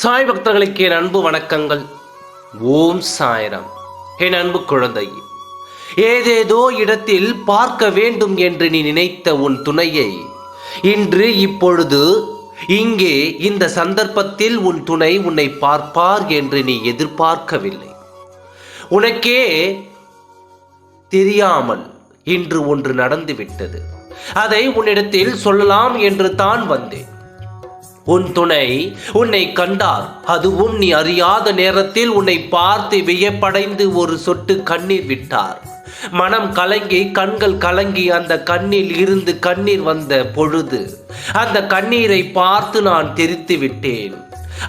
சாய் பக்தர்களுக்கு என் அன்பு வணக்கங்கள். ஓம் சாய்ராம். என் அன்பு குழந்தை ஏதேதோ இடத்தில் பார்க்க வேண்டும் என்று நீ நினைத்த உன் துணையை இன்று இப்பொழுது இங்கே இந்த சந்தர்ப்பத்தில் உன் துணை உன்னை பார்ப்பார் என்று நீ எதிர்பார்க்கவில்லை. உனக்கே தெரியாமல் இன்று ஒன்று நடந்துவிட்டது. அதை உன்னிடத்தில் சொல்லலாம் என்று தான் வந்தேன். உன் துணை உன்னை கண்டார் அதுவும் நீ அறியாத நேரத்தில் உன்னை பார்த்து வியப்படைந்து ஒரு சொட்டு கண்ணீர் விட்டார். மனம் கலங்கி கண்கள் கலங்கி அந்த கண்ணில் இருந்து கண்ணீர் வந்த பொழுது அந்த கண்ணீரை பார்த்து நான் தெரித்து விட்டேன்.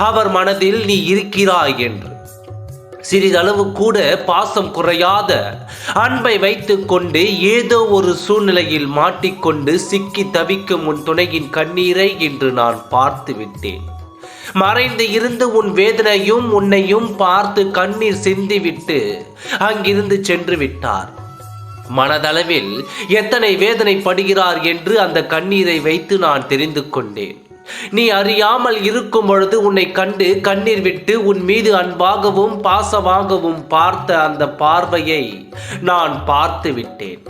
அவர் மனதில் நீ இருக்கிறாய் என்று. சிறிதளவு கூட பாசம் குறையாத அன்பை வைத்துக்கொண்டு ஏதோ ஒரு சூழ்நிலையில் மாட்டிக்கொண்டு சிக்கி தவிக்கும் உன் துணையின் கண்ணீரை இன்று நான் பார்த்து விட்டேன் மறைந்து இருந்து உன் வேதனையும் உன்னையும் பார்த்து கண்ணீர் சிந்திவிட்டு அங்கிருந்து சென்று விட்டார். மனதளவில் எத்தனை வேதனைப்படுகிறார் என்று அந்த கண்ணீரை வைத்து நான் தெரிந்து கொண்டேன். நீ அறியாமல் இருக்கும் பொழுது உன்னை கண்டு கண்ணீர் விட்டு உன் மீது அன்பாகவும் பாசமாகவும் பார்த்த அந்த பார்வையை நான் பார்த்து விட்டேன்.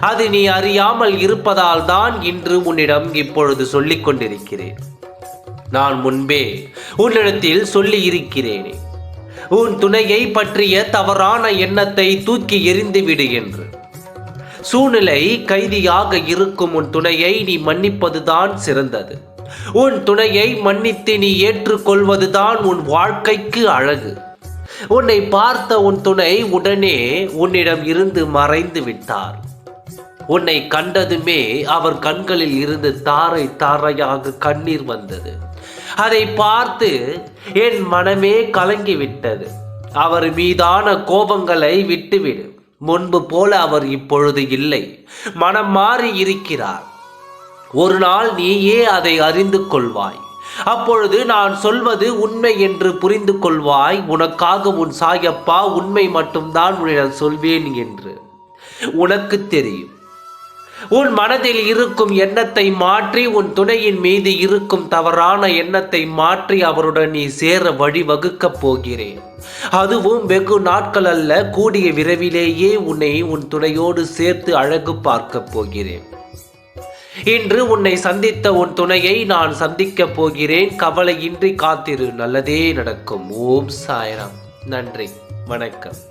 அது நீ அறியாமல் இருப்பதால் தான் இன்று உன்னிடம் இப்பொழுது சொல்லிக் கொண்டிருக்கிறேன். நான் முன்பே உன்னிடத்தில் சொல்லி இருக்கிறேனே. உன் துணையை பற்றிய தவறான எண்ணத்தை தூக்கி எறிந்துவிடு என்று. சூழ்நிலை கைதியாக இருக்கும் உன் துணையை நீ மன்னிப்பதுதான் சிறந்தது. உன் துணையை மன்னித்து நீ ஏற்றுக்கொள்வதுதான் உன் வாழ்க்கைக்கு அழகு. உன்னை பார்த்த உன் துணை உடனே உன்னிடம் இருந்து மறைந்து விட்டார். உன்னை கண்டதுமே அவர் கண்களில் இருந்து தாரை தாரையாக கண்ணீர் வந்தது. அதை பார்த்து என் மனமே கலங்கிவிட்டது அவர் மீதான கோபங்களை விட்டுவிடு. முன்பு போல அவர் இப்பொழுது இல்லை. மனம் மாறி இருக்கிறார். ஒரு நாள் நீயே அதை அறிந்து கொள்வாய். அப்பொழுது நான் சொல்வது உண்மை என்று புரிந்து கொள்வாய். உனக்காக உன் சாயப்பா உண்மை மட்டும்தான் உன்னிடம் சொல்வேன் என்று. உனக்கு தெரியும். உன் மனதில் இருக்கும் எண்ணத்தை மாற்றி உன் துணையின் மீது இருக்கும் தவறான எண்ணத்தை மாற்றி அவருடன் நீ சேர வழிவகுக்கப் போகிறேன். அதுவும் வெகு நாட்கள் அல்ல கூடிய விரைவிலேயே உன்னை உன் துணையோடு சேர்த்து அழகு பார்க்கப் போகிறேன். இன்று உன்னை சந்தித்த உன் துணையை நான் சந்திக்கப் போகிறேன். கவலையின்றி காத்திரு. நல்லதே நடக்கும். ஓம் சாய்ராம். நன்றி. வணக்கம்.